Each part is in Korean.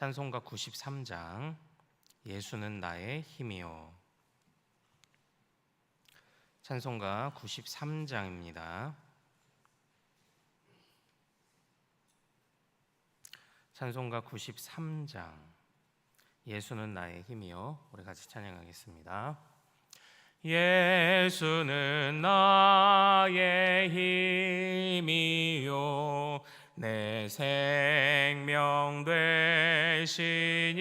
찬송가 93장. 예수는 나의 힘이요. 찬송가 93장입니다. 찬송가 93장. 예수는 나의 힘이요. 우리 같이 찬양하겠습니다. 예수는 나의 힘이요 내 생명 되시니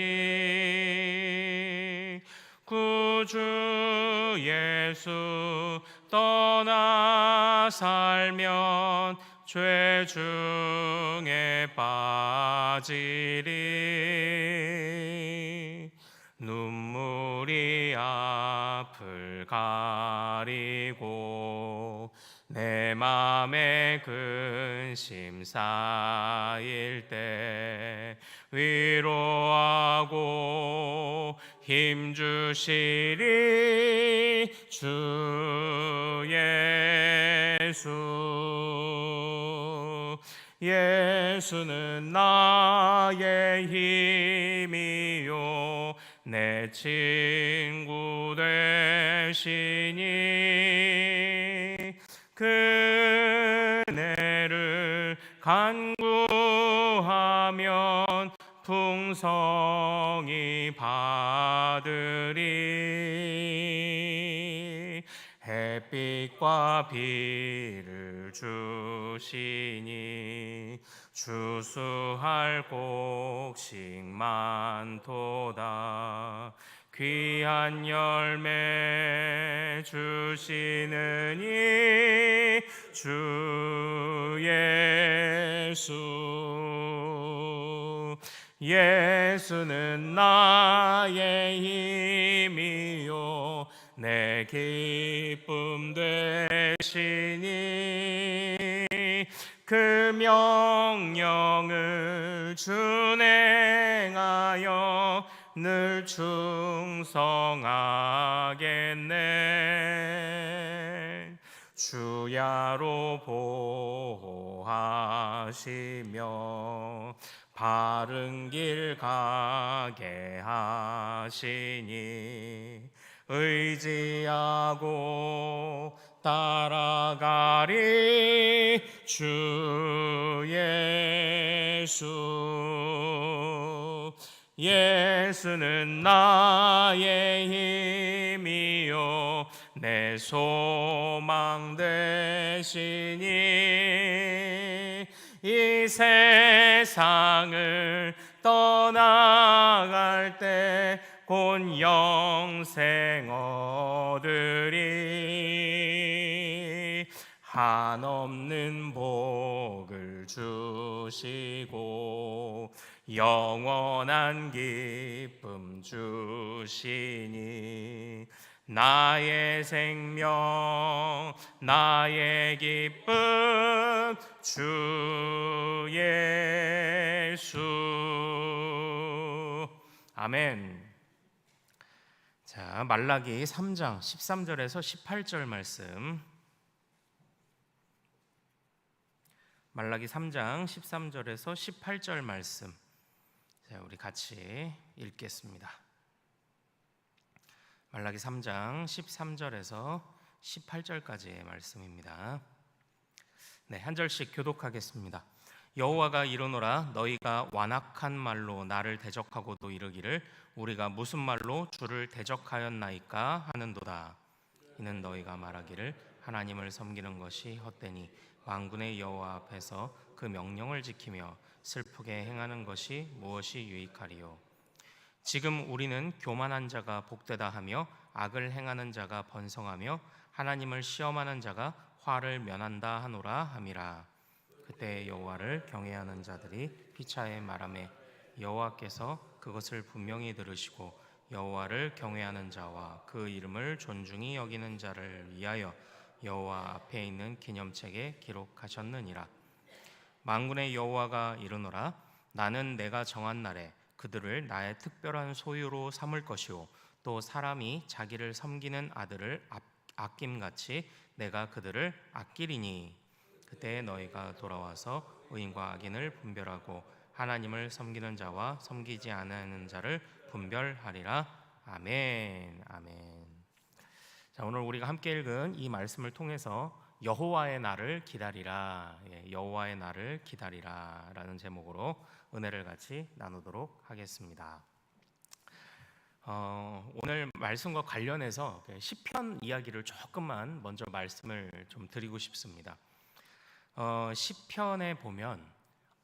구주 예수 떠나 살면 죄 중에 빠지리. 눈물이 앞을 가리고 내 맘에 근심 쌓일 때 위로하고 힘 주시리 주 예수. 예수는 나의 힘이요. 내 친구 되시니 그네를 간구하면 풍성히 받으리. 햇빛과 비를 주시니 주수할 곡식 많도다 귀한 열매 주시느니 주 예수. 예수는 나의 힘이요. 내 기쁨 되시니 그 명령을 준행하여 늘 충성하겠네. 주야로 보호하시며 바른 길 가게 하시니 의지하고 따라가리 주 예수 예수는 나의 힘이요. 내 소망 되시니 이 세상을 떠나갈 때 곧 영생 얻으리. 한없는 복을 주시고 영원한 기쁨 주시니 나의 생명 나의 기쁨 주 예수. 아멘. 자 말라기 3장 13절에서 18절 말씀. 말라기 3장 13절에서 18절 말씀 자, 우리 같이 읽겠습니다. 말라기 3장 13절에서 18절까지의 말씀입니다. 네, 한 절씩 교독하겠습니다. 여호와가 이르노라 너희가 완악한 말로 나를 대적하고도 이르기를 우리가 무슨 말로 주를 대적하였나이까 하는도다 이는 너희가 말하기를 하나님을 섬기는 것이 헛되니 왕군의 여호와 앞에서 그 명령을 지키며 슬프게 행하는 것이 무엇이 유익하리요? 지금 우리는 교만한 자가 복되다 하며 악을 행하는 자가 번성하며 하나님을 시험하는 자가 화를 면한다 하노라 함이라. 그때 여호와를 경외하는 자들이 피차에 말하매 여호와께서 그것을 분명히 들으시고 여호와를 경외하는 자와 그 이름을 존중히 여기는 자를 위하여 여호와 앞에 있는 기념책에 기록하셨느니라. 만군의 여호와가 이르노라 나는 내가 정한 날에 그들을 나의 특별한 소유로 삼을 것이요 또 사람이 자기를 섬기는 아들을 아- 아낌같이 내가 그들을 아끼리니. 그때 너희가 돌아와서 의인과 악인을 분별하고 하나님을 섬기는 자와 섬기지 않는 자를 분별하리라. 아멘 아멘 자 오늘 우리가 함께 읽은 이 말씀을 통해서 여호와의 날을 기다리라 예, 여호와의 날을 기다리라라는 제목으로 은혜를 같이 나누도록 하겠습니다. 어, 오늘 말씀과 관련해서 그 시편 이야기를 조금만 먼저 말씀을 좀 드리고 싶습니다. 어, 시편에 보면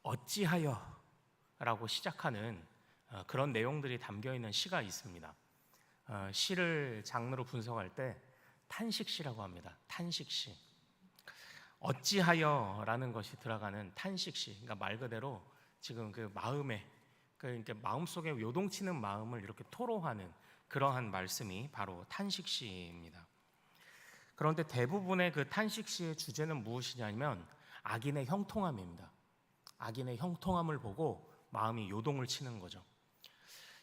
어찌하여라고 시작하는 어, 그런 내용들이 담겨 있는 시가 있습니다. 어, 시를 장르로 분석할 때 탄식시라고 합니다. 탄식시. 어찌하여라는 것이 들어가는 탄식시. 그러니까 말 그대로 지금 그 마음에 그 이렇게 마음 속에 요동치는 마음을 이렇게 토로하는 그러한 말씀이 바로 탄식시입니다. 그런데 대부분의 그 탄식시의 주제는 무엇이냐면 악인의 형통함입니다. 악인의 형통함을 보고 마음이 요동을 치는 거죠.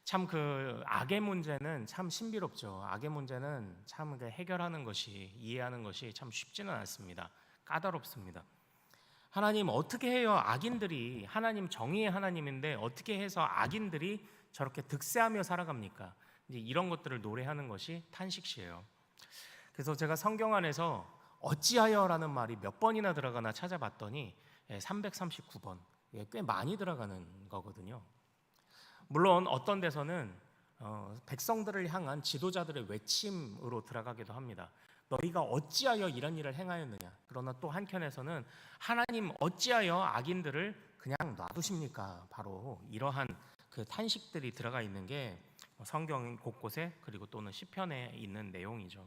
참 그 악의 문제는 참 신비롭죠. 악의 문제는 참 그 해결하는 것이 이해하는 것이 참 쉽지는 않습니다. 까다롭습니다. 하나님 어떻게 해요? 악인들이 하나님 정의의 하나님인데 어떻게 해서 악인들이 저렇게 득세하며 살아갑니까? 이제 이런 것들을 노래하는 것이 탄식시예요. 그래서 제가 성경 안에서 어찌하여라는 말이 몇 번이나 들어가나 찾아봤더니 339번. 예, 꽤 많이 들어가는 거거든요. 물론 어떤 데서는 어, 백성들을 향한 지도자들의 외침으로 들어가기도 합니다. 너희가 어찌하여 이런 일을 행하였느냐? 그러나 또 한켠에서는 하나님 어찌하여 악인들을 그냥 놔두십니까? 바로 이러한 그 탄식들이 들어가 있는 게 성경 곳곳에 그리고 또는 시편에 있는 내용이죠.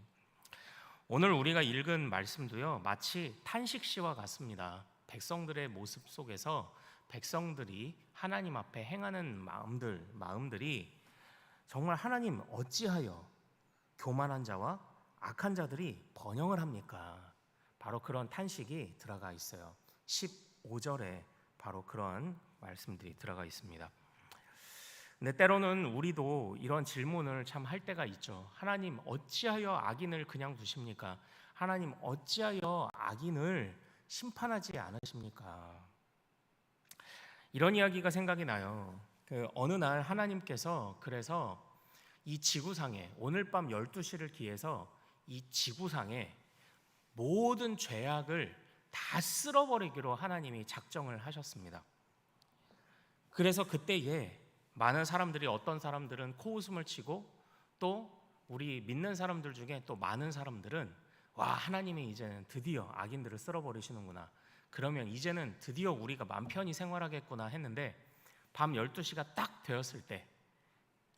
오늘 우리가 읽은 말씀도요 마치 탄식시와 같습니다. 백성들의 모습 속에서 백성들이 하나님 앞에 행하는 마음들 마음들이 정말 하나님 어찌하여 교만한 자와 악한 자들이 번영을 합니까? 바로 그런 탄식이 들어가 있어요. 15절에 바로 그런 말씀들이 들어가 있습니다. 근데 때로는 우리도 이런 질문을 참 할 때가 있죠. 하나님 어찌하여 악인을 그냥 두십니까? 하나님 어찌하여 악인을 심판하지 않으십니까? 이런 이야기가 생각이 나요. 그 어느 날 하나님께서 그래서 이 지구상에 오늘 밤 12시를 기해서 이 지구상에 모든 죄악을 다 쓸어버리기로 하나님이 작정을 하셨습니다. 그래서 그때에 많은 사람들이 어떤 사람들은 코웃음을 치고 또 우리 믿는 사람들 중에 또 많은 사람들은 와 하나님이 이제는 드디어 악인들을 쓸어버리시는구나. 그러면 이제는 드디어 우리가 맘 편히 생활하겠구나 했는데 밤 12시가 딱 되었을 때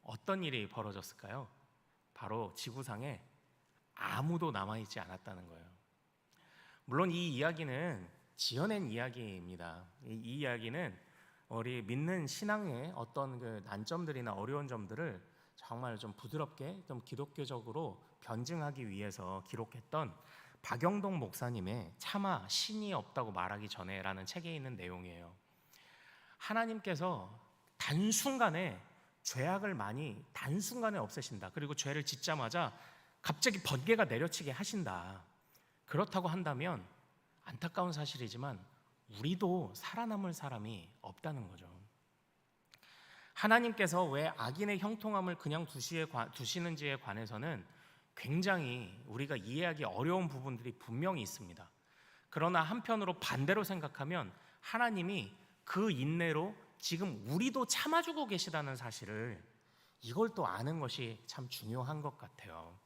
어떤 일이 벌어졌을까요? 바로 지구상에 아무도 남아있지 않았다는 거예요. 물론 이 이야기는 지어낸 이야기입니다. 이, 이 이야기는 우리 믿는 신앙의 어떤 그 난점들이나 어려운 점들을 정말 좀 부드럽게 좀 기독교적으로 변증하기 위해서 기록했던 박영동 목사님의 차마 신이 없다고 말하기 전에라는 책에 있는 내용이에요. 하나님께서 단순간에 죄악을 많이 단순간에 없애신다. 그리고 죄를 짓자마자 갑자기 번개가 내려치게 하신다. 그렇다고 한다면 안타까운 사실이지만 우리도 살아남을 사람이 없다는 거죠. 하나님께서 왜 악인의 형통함을 그냥 두시는지에 관해서는 굉장히 우리가 이해하기 어려운 부분들이 분명히 있습니다. 그러나 한편으로 반대로 생각하면 하나님이 그 인내로 지금 우리도 참아주고 계시다는 사실을 이걸 또 아는 것이 참 중요한 것 같아요.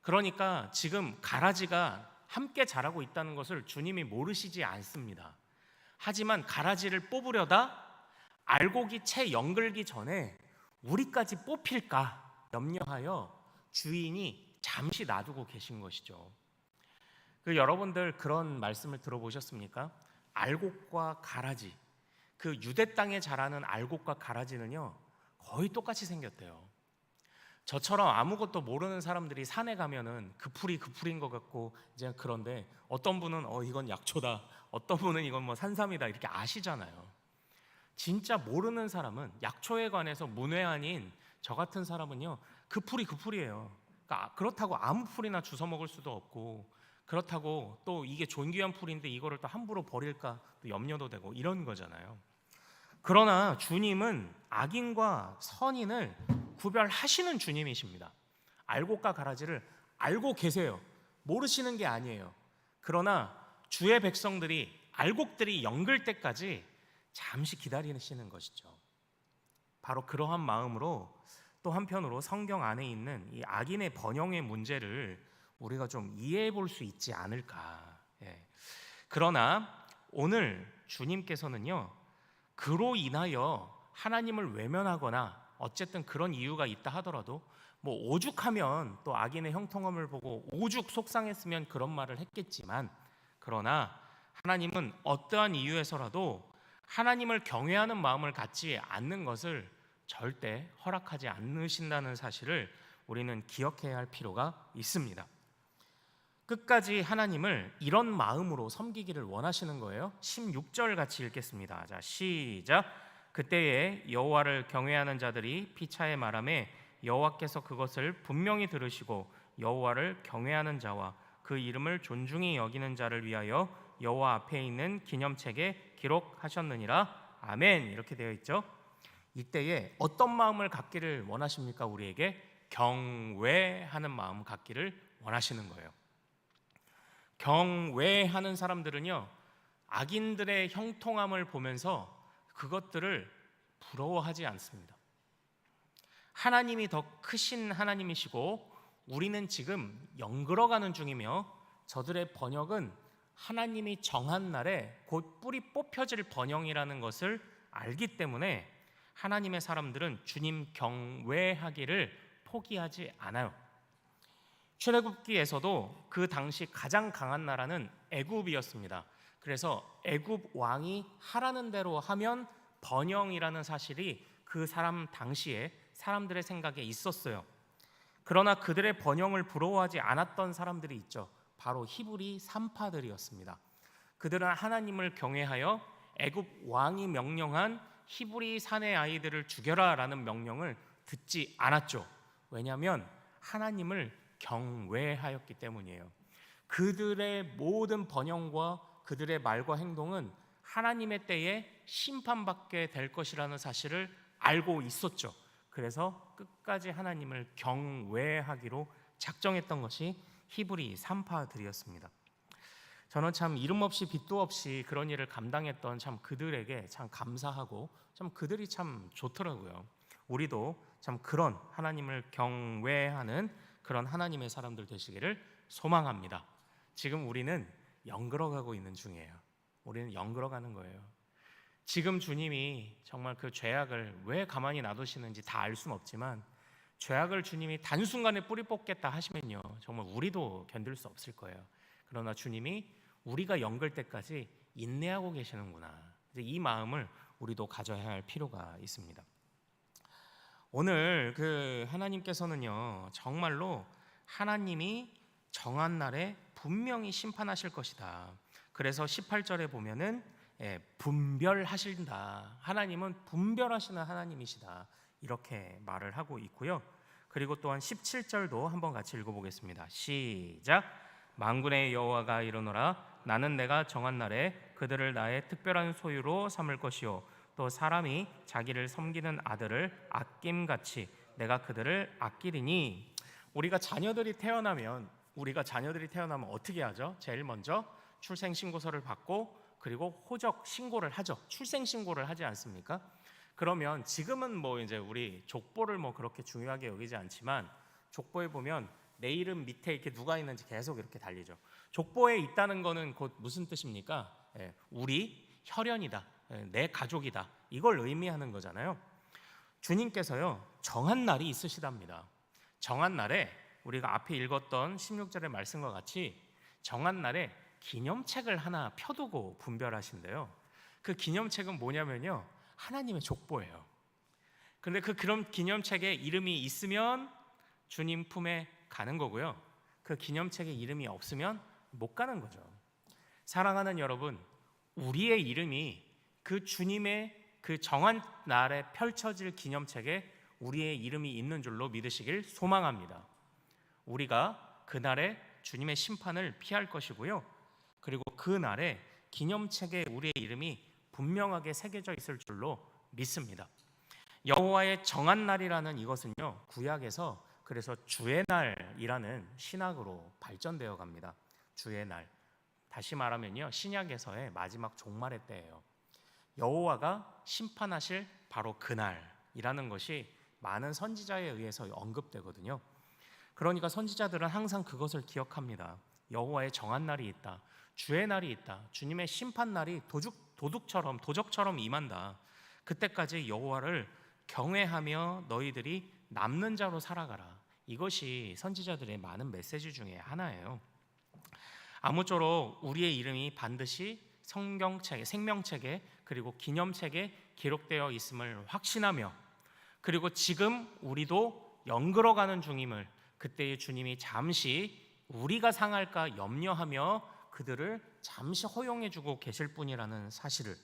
그러니까 지금 가라지가 함께 자라고 있다는 것을 주님이 모르시지 않습니다. 하지만 가라지를 뽑으려다 알곡이 채 연글기 전에 우리까지 뽑힐까 염려하여 주인이 잠시 놔두고 계신 것이죠. 그 여러분들 그런 말씀을 들어보셨습니까? 알곡과 가라지. 그 유대 땅에 자라는 알곡과 가라지는요. 거의 똑같이 생겼대요. 저처럼 아무것도 모르는 사람들이 산에 가면은 그 풀이 그 풀인 것 같고 이제 그런데 어떤 분은 어 이건 약초다. 어떤 분은 이건 뭐 산삼이다. 이렇게 아시잖아요. 진짜 모르는 사람은 약초에 관해서 문외 한인 저 같은 사람은요. 그 풀이 그 풀이에요. 그러니까 그렇다고 아무 풀이나 주워 먹을 수도 없고 그렇다고 또 이게 존귀한 풀인데 이거를 또 함부로 버릴까 또 염려도 되고 이런 거잖아요. 그러나 주님은 악인과 선인을 구별하시는 주님이십니다. 알곡과 가라지를 알고 계세요. 모르시는 게 아니에요. 그러나 주의 백성들이 알곡들이 연글 때까지 잠시 기다리시는 것이죠. 바로 그러한 마음으로 또 한편으로 성경 안에 있는 이 악인의 번영의 문제를 우리가 좀 이해해 볼 수 있지 않을까. 예. 그러나 오늘 주님께서는요, 그로 인하여 하나님을 외면하거나 어쨌든 그런 이유가 있다 하더라도 뭐 오죽하면 또 악인의 형통함을 보고 오죽 속상했으면 그런 말을 했겠지만 그러나 하나님은 어떠한 이유에서라도 하나님을 경외하는 마음을 갖지 않는 것을 절대 허락하지 않으신다는 사실을 우리는 기억해야 할 필요가 있습니다. 끝까지 하나님을 이런 마음으로 섬기기를 원하시는 거예요. 16절 같이 읽겠습니다. 자, 시작. 그때에 여호와를 경외하는 자들이 피차에 말함에 여호와께서 그것을 분명히 들으시고 여호와를 경외하는 자와 그 이름을 존중히 여기는 자를 위하여 여호와 앞에 있는 기념책에 기록하셨느니라. 아멘. 이렇게 되어 있죠. 이때에 어떤 마음을 갖기를 원하십니까? 우리에게 경외하는 마음 갖기를 원하시는 거예요. 경외하는 사람들은요 악인들의 형통함을 보면서 그것들을 부러워하지 않습니다. 하나님이 더 크신 하나님이시고 우리는 지금 영글어가는 중이며 저들의 번역은 하나님이 정한 날에 곧 뿌리 뽑혀질 번영이라는 것을 알기 때문에 하나님의 사람들은 주님 경외하기를 포기하지 않아요. 출애굽기에서도 그 당시 가장 강한 나라는 애굽이었습니다. 그래서 애굽 왕이 하라는 대로 하면 번영이라는 사실이 그 사람 당시에 사람들의 생각에 있었어요. 그러나 그들의 번영을 부러워하지 않았던 사람들이 있죠. 바로 히브리 산파들이었습니다. 그들은 하나님을 경외하여 애굽 왕이 명령한 히브리 산의 아이들을 죽여라라는 명령을 듣지 않았죠. 왜냐하면 하나님을 경외하였기 때문이에요. 그들의 모든 번영과 그들의 말과 행동은 하나님의 때에 심판받게 될 것이라는 사실을 알고 있었죠. 그래서 끝까지 하나님을 경외하기로 작정했던 것이 히브리 산파들이었습니다. 저는 참 이름 없이 빛도 없이 그런 일을 감당했던 참 그들에게 참 감사하고 참 그들이 참 좋더라고요. 우리도 참 그런 하나님을 경외하는 그런 하나님의 사람들 되시기를 소망합니다. 지금 우리는 영글어가고 있는 중이에요. 우리는 영글어가는 거예요. 지금 주님이 정말 그 죄악을 왜 가만히 놔두시는지 다 알 수는 없지만 죄악을 주님이 단순간에 뿌리 뽑겠다 하시면요. 정말 우리도 견딜 수 없을 거예요. 그러나 주님이 우리가 영글 때까지 인내하고 계시는구나. 이 마음을 우리도 가져야 할 필요가 있습니다. 오늘 그 하나님께서는요 정말로 하나님이 정한 날에 분명히 심판하실 것이다. 그래서 18절에 보면은 예, 분별하신다. 하나님은 분별하시는 하나님이시다. 이렇게 말을 하고 있고요. 그리고 또한 17절도 한번 같이 읽어보겠습니다. 시작. 만군의 여호와가 이르노라 나는 내가 정한 날에 그들을 나의 특별한 소유로 삼을 것이요 또 사람이 자기를 섬기는 아들을 아낌같이 내가 그들을 아끼리니 우리가 자녀들이 태어나면 우리가 자녀들이 태어나면 어떻게 하죠? 제일 먼저 출생 신고서를 받고 그리고 호적 신고를 하죠. 출생 신고를 하지 않습니까? 그러면 지금은 뭐 이제 우리 족보를 뭐 그렇게 중요하게 여기지 않지만 족보에 보면 내 이름 밑에 이렇게 누가 있는지 계속 이렇게 달리죠. 족보에 있다는 거는 곧 무슨 뜻입니까? 예, 우리 혈연이다, 예, 내 가족이다 이걸 의미하는 거잖아요. 주님께서요 정한 날이 있으시답니다. 정한 날에 우리가 앞에 읽었던 16절의 말씀과 같이 정한 날에 기념책을 하나 펴두고 분별하신대요. 그 기념책은 뭐냐면요 하나님의 족보예요. 근데 그 그런 기념책에 이름이 있으면 주님 품에 가는 거고요. 그 기념책에 이름이 없으면 못 가는 거죠. 사랑하는 여러분, 우리의 이름이 그 주님의 그 정한 날에 펼쳐질 기념책에 우리의 이름이 있는 줄로 믿으시길 소망합니다. 우리가 그날에 주님의 심판을 피할 것이고요. 그리고 그 날에 기념책에 우리의 이름이 분명하게 새겨져 있을 줄로 믿습니다. 여호와의 정한 날이라는 이것은요 구약에서 그래서 주의 날이라는 신학으로 발전되어 갑니다. 주의 날. 다시 말하면요 신약에서의 마지막 종말의 때예요. 여호와가 심판하실 바로 그날이라는 것이 많은 선지자에 의해서 언급되거든요. 그러니까 선지자들은 항상 그것을 기억합니다. 여호와의 정한 날이 있다. 주의 날이 있다. 주님의 심판 날이 도둑 도둑처럼 도적처럼 임한다. 그때까지 여호와를 경외하며 너희들이 남는 자로 살아가라. 이것이 선지자들의 많은 메시지 중에 하나예요. 아무쪼록 우리의 이름이 반드시 성경책에 생명책에 그리고 기념책에 기록되어 있음을 확신하며 그리고 지금 우리도 연그러 가는 중임을 그때의 주님이 잠시 우리가 상할까 염려하며 그들을 잠시 허용해 주고 계실 뿐이라는 사실을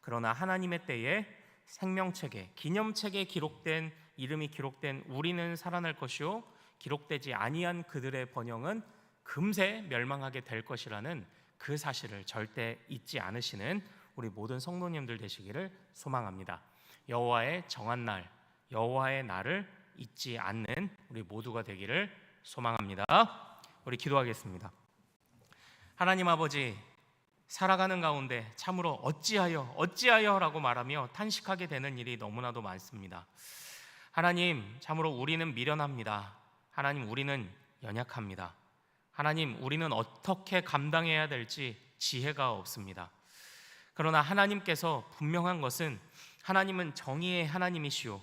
그러나 하나님의 때에 생명책에 기념책에 기록된 이름이 기록된 우리는 살아날 것이요 기록되지 아니한 그들의 번영은 금세 멸망하게 될 것이라는 그 사실을 절대 잊지 않으시는 우리 모든 성도님들 되시기를 소망합니다. 여호와의 정한 날, 여호와의 날을 잊지 않는 우리 모두가 되기를 소망합니다. 우리 기도하겠습니다. 하나님 아버지 살아가는 가운데 참으로 어찌하여 어찌하여라고 말하며 탄식하게 되는 일이 너무나도 많습니다. 하나님 참으로 우리는 미련합니다. 하나님 우리는 연약합니다. 하나님 우리는 어떻게 감당해야 될지 지혜가 없습니다. 그러나 하나님께서 분명한 것은 하나님은 정의의 하나님이시오.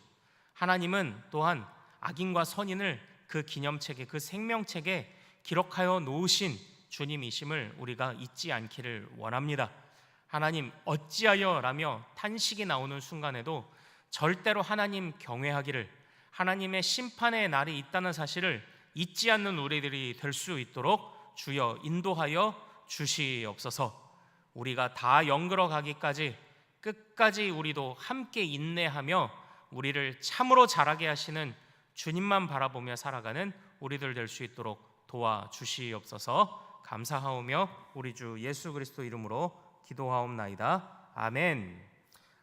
하나님은 또한 악인과 선인을 그 기념책에 그 생명책에 기록하여 놓으신 주님이심을 우리가 잊지 않기를 원합니다. 하나님 어찌하여 라며 탄식이 나오는 순간에도 절대로 하나님 경외하기를 하나님의 심판의 날이 있다는 사실을 잊지 않는 우리들이 될 수 있도록 주여 인도하여 주시옵소서. 우리가 다 영그러 가기까지 끝까지 우리도 함께 인내하며 우리를 참으로 자라게 하시는 주님만 바라보며 살아가는 우리들 될 수 있도록 도와 주시옵소서. 감사하오며 우리 주 예수 그리스도 이름으로 기도하옵나이다. 아멘.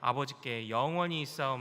아버지께 영원히 있사옵